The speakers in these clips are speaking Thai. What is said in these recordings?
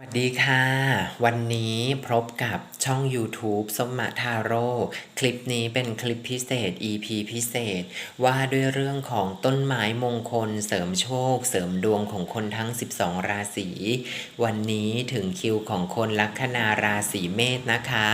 สวัสดีค่ะ วันนี้พบกับช่อง YouTube สมมาทาโร่คลิปนี้เป็นคลิปพิเศษ EP พิเศษ ว่าด้วยเรื่องของต้นไม้มงคล เสริมโชค เสริมดวงของคนทั้ง 12 ราศี วันนี้ถึงคิวของคนลัคนาราศีเมษนะคะ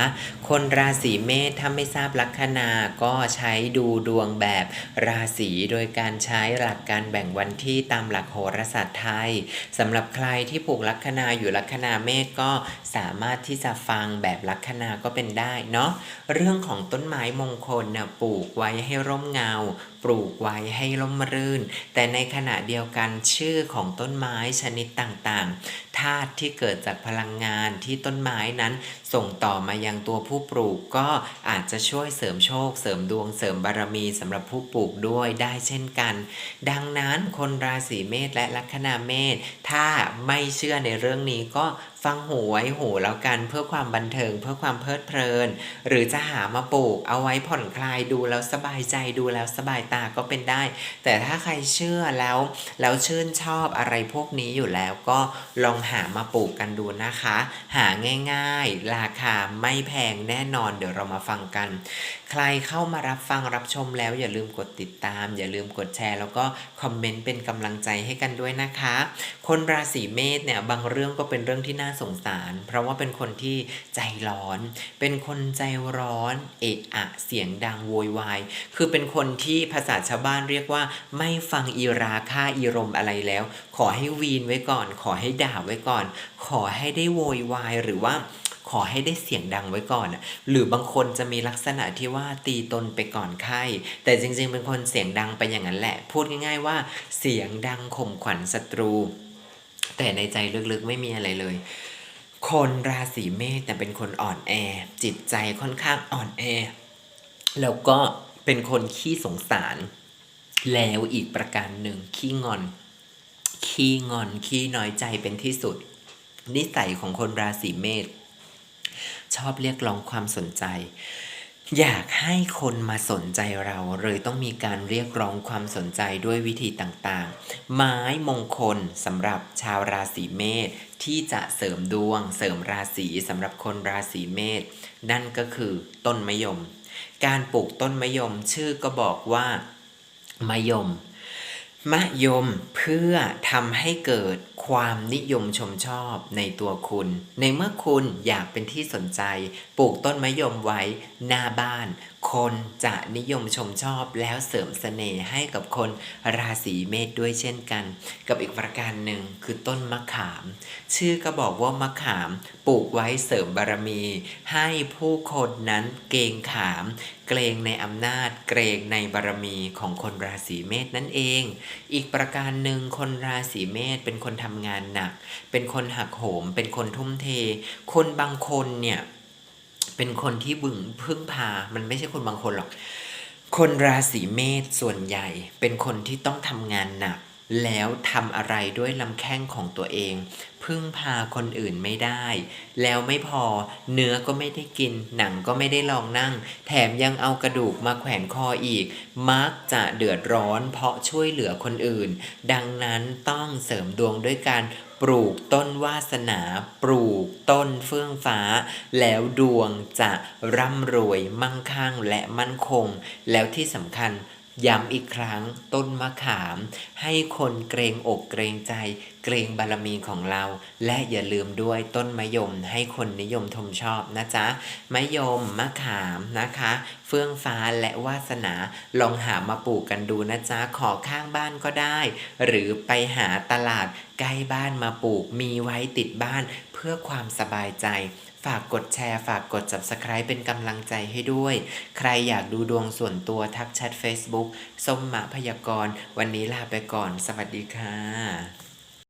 คนราศีเมษถ้าไม่ทราบลัคนาก็ใช้ดูดวงแบบราศีโดยการใช้หลักการแบ่งวันที่ตามหลักโหราศาสตร์ไทยสำหรับใครที่ผูกลัคนาอยู่ลัคนาเมฆก็สามารถที่จะฟังแบบลัคนาก็เป็นได้เนาะเรื่องของต้นไม้มงคลนะปลูกไว้ให้ร่มเงา ปลูกไว้ให้ร่มรื่น แต่ในขณะเดียวกันชื่อของต้นไม้ชนิดต่างๆธาตุที่เกิดจากพลังงานที่ต้นไม้นั้น ส่งต่อมายังตัวผู้ปลูกก็อาจจะช่วยเสริมโชค เสริมดวงเสริมบารมีสำหรับผู้ปลูกด้วยได้เช่นกัน ดังนั้นคนราศีเมษและลัคนาเมษถ้าไม่เชื่อในเรื่องนี้ก็ ฟังหูไว้หูแล้วกันเพื่อความบันเทิงเพื่อความเพลิดเพลิน หรือจะหามาปลูกเอาไว้ผ่อนคลายดูแล้วสบายใจดูแล้วสบายตาก็เป็นได้ แต่ถ้าใครเชื่อแล้วแล้วชื่นชอบอะไรพวกนี้อยู่แล้วก็ลองหามาปลูกกันดูนะคะ หาง่ายๆ ราคาไม่แพงแน่นอนเดี๋ยวเรามาฟังกัน ใครเข้ามารับฟังรับชมแล้วอย่าลืมกดติดตาม อย่าลืมกดแชร์ แล้วก็คอมเมนต์เป็นกำลังใจให้กันด้วยนะคะ คนราศีเมษเนี่ยบางเรื่องก็เป็นเรื่องที่น่าสงสาร เพราะว่าเป็นคนที่ใจร้อน เป็นคนใจร้อน เอะอะเสียงดังโวยวาย คือเป็นคนที่ภาษาชาวบ้านเรียกว่า ไม่ฟังอีราค่าอีรมอะไรแล้ว ขอให้วีนไว้ก่อน ขอให้ด่าไว้ก่อน ขอให้ได้โวยวายหรือว่าขอให้ได้เสียงดังไว้ก่อน หรือบางคนจะมีลักษณะที่ว่าตีตนไปก่อนไข้ แต่จริงๆ เป็นคนเสียงดังไปอย่างนั้นแหละ พูดง่ายๆว่าเสียงดังข่มขวัญศัตรู แต่ในใจลึกๆไม่มีอะไรเลย คนราศีเมษเนี่เป็นคนอ่อนแอ จิตใจค่อนข้างอ่อนแอ แล้วก็เป็นคนขี้สงสาร แล้วอีกประการหนึ่งขี้งอน ขี้งอนขี้น้อยใจเป็นที่สุด นิสัยของคนราศีเมษชอบเรียกร้องความสนใจ อยากให้คนมาสนใจเราเลยต้องมีการเรียกร้องความสนใจด้วยวิธีต่างๆ ไม้มงคลสำหรับชาวราศีเมษที่จะเสริมดวง เสริมราศีสำหรับคนราศีเมษนั่นก็คือต้นมะยม การปลูกต้นมะยมชื่อก็บอกว่ามะยม มะยมเพื่อทำให้เกิดความนิยมชมชอบในตัวคุณ ในเมื่อคุณอยากเป็นที่สนใจ ปลูกต้นมะยมไว้หน้าบ้าน คนจะนิยมชมชอบแล้วเสริมเสน่ห์ให้กับคนราศีเมษด้วยเช่นกัน กับอีกประการหนึ่งคือต้นมะขาม ชื่อก็บอกว่ามะขามปลูกไว้เสริมบารมี ให้ผู้คนนั้นเกรงขาม เกรงในอำนาจ เกรงในบารมีของคนราศีเมษนั่นเอง อีกประการหนึ่งคนราศีเมษเป็นคนทำงานหนัก เป็นคนหักโหม เป็นคนทุ่มเท คนบางคนเนี่ย เป็นคนที่บึงพึ่งพา มันไม่ใช่คนบางคนหรอก คนราศีเมษส่วนใหญ่ เป็นคนที่ต้องทำงานหนัก แล้วทำอะไรด้วยลำแข้งของตัวเอง พึ่งพาคนอื่นไม่ได้ แล้วไม่พอเนื้อก็ไม่ได้กิน หนังก็ไม่ได้ลองนั่ง แถมยังเอากระดูกมาแขวนคออีก มักจะเดือดร้อนเพราะช่วยเหลือคนอื่น ดังนั้นต้องเสริมดวงด้วยการ ปลูกต้นวาสนา ปลูกต้นเฟื่องฟ้า แล้วดวงจะร่ำรวยมั่งคั่งและมั่นคง แล้วที่สำคัญ ย้ำอีกครั้งต้นมะขาม ให้คนเกรงอกเกรงใจ เกรงบารมีของเรา และอย่าลืมด้วยต้นมะยมให้คนนิยมชมชอบนะจ๊ะมะยมมะขามนะคะ เฟื่องฟ้าและวาสนาลองหามาปลูกกันดูนะจ๊ะขอข้างบ้านก็ได้ หรือไปหาตลาดใกล้บ้านมาปลูกมีไว้ติดบ้านเพื่อความสบายใจ ฝากกดแชร์ฝากกด subscribe เป็นกำลังใจให้ด้วย ใครอยากดูดวงส่วนตัวทักแชท Facebook ส้มหมาพยากรณ์ วันนี้ลาไปก่อน สวัสดีค่ะ